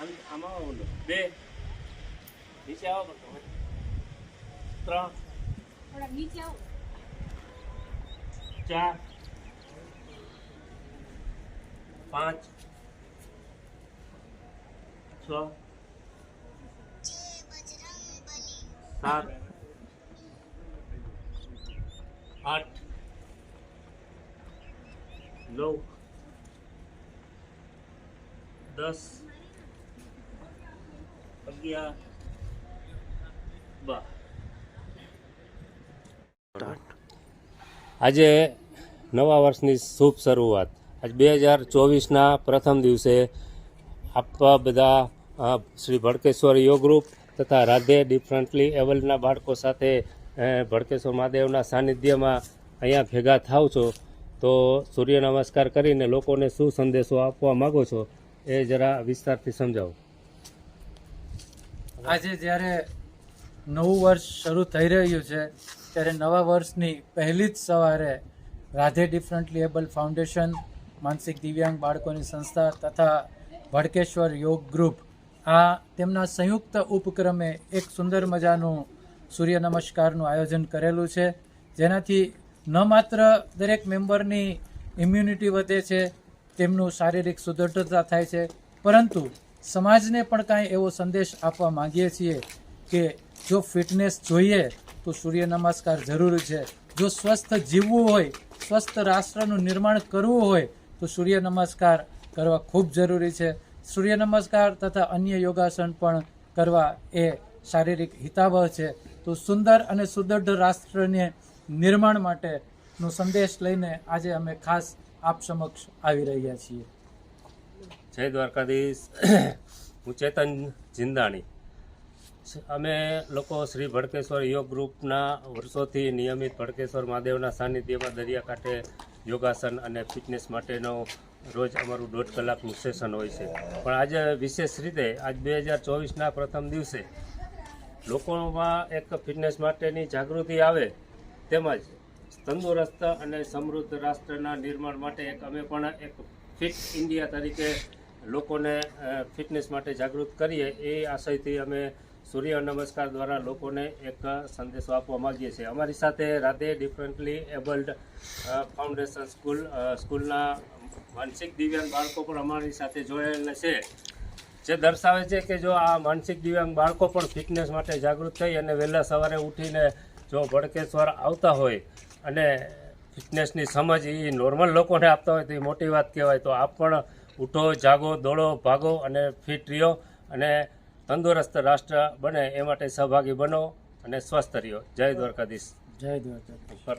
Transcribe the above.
આમ- ઓલો બે. નીચે આવો પણ ત્રણ. થોડા નીચે આવો. ચાર. પાંચ. છ. સાત. આઠ. નવ. દસ. આજે નવા વર્ષની શુભ શરૂઆત. આજ બે હજાર ચોવીસના પ્રથમ દિવસે આપવા બધા શ્રી ભડકેશ્વર યોગ ગ્રુપ તથા રાધે ડિફરન્ટલી એવલના બાળકો સાથે ભડકેશ્વર મહાદેવના સાનિધ્યમાં અહીંયા ભેગા થાવ છો. તો સૂર્ય નમસ્કાર કરીને લોકોને શું સંદેશો આપવા માગો છો એ જરા વિસ્તારથી સમજાવો. આજે જ્યારે નવું વર્ષ શરૂ થઈ રહ્યું છે, ત્યારે નવા વર્ષની પહેલી જ સવારે રાધે ડિફરન્ટલી એબલ ફાઉન્ડેશન, માનસિક દિવ્યાંગ બાળકોની સંસ્થા તથા ભડકેશ્વર યોગ ગ્રુપ આ તેમના સંયુક્ત ઉપક્રમે એક સુંદર મજાનું સૂર્ય નમસ્કારનું આયોજન કરેલું છે. જેનાથી ન માત્ર દરેક મેમ્બરની ઇમ્યુનિટી વધે છે, તેમનું શારીરિક સુદૃઢતા થાય છે, પરંતુ સમાજને પણ કાંઈ એવો સંદેશ આપવા માંગીએ છીએ કે જો ફિટનેસ જોઈએ તો સૂર્ય નમસ્કાર જરૂરી છે. જો સ્વસ્થ જીવવું હોય, સ્વસ્થ રાષ્ટ્રનું નિર્માણ કરવું હોય તો સૂર્ય નમસ્કાર કરવા ખૂબ જરૂરી છે. સૂર્ય નમસ્કાર તથા અન્ય યોગાસન પણ કરવા એ શારીરિક હિતાવહ છે. તો સુંદર અને સુદૃઢ રાષ્ટ્રને નિર્માણ માટેનો સંદેશ લઈને આજે અમે ખાસ આપ સમક્ષ આવી રહ્યા છીએ. જય દ્વારકાધીશ. હું ચેતન જિંદાણી. અમે લોકો શ્રી ભડકેશ્વર યોગ ગ્રુપના વર્ષોથી નિયમિત ભડકેશ્વર મહાદેવના સાનિધ્યમાં દરિયાકાંઠે યોગાસન અને ફિટનેસ માટેનો રોજ અમારું દોઢ કલાકનું સેશન હોય છે. પણ આજે વિશેષ રીતે, આજ બે હજાર ચોવીસના પ્રથમ દિવસે લોકોમાં એક ફિટનેસ માટેની જાગૃતિ આવે તેમજ તંદુરસ્ત અને સમૃદ્ધ રાષ્ટ્રના નિર્માણ માટે એક અમે પણ એક ફિટ ઇન્ડિયા તરીકે લોકોને ફિટનેસ માટે જાગૃત કરીએ, એ આશયથી અમે સૂર્ય નમસ્કાર દ્વારા લોકોને એક સંદેશો આપવા માંગીએ છીએ. અમારી સાથે Radhe differently abled foundation school સ્કૂલના માનસિક દિવ્યાંગ બાળકો પણ અમારી સાથે જોડાયેલા છે. જે દર્શાવે છે કે જો આ માનસિક દિવ્યાંગ બાળકો પણ ફિટનેસ માટે જાગૃત થઈ અને વહેલા સવારે ઉઠીને જો ભડકેશ્વર આવતા હોય અને ફિટનેસની સમજ એ નોર્મલ લોકોને આપતા હોય તો એ મોટી વાત કહેવાય. તો આપ પણ ઉઠો જાગો દોડો ભાગો અને ફિટ રહ્યો અને તંદુરસ્ત રાષ્ટ્ર બને એ માટે સહભાગી બનો અને સ્વસ્થ રહ્યો. જય દ્વારકાધીશ. જય દ્વારકા પર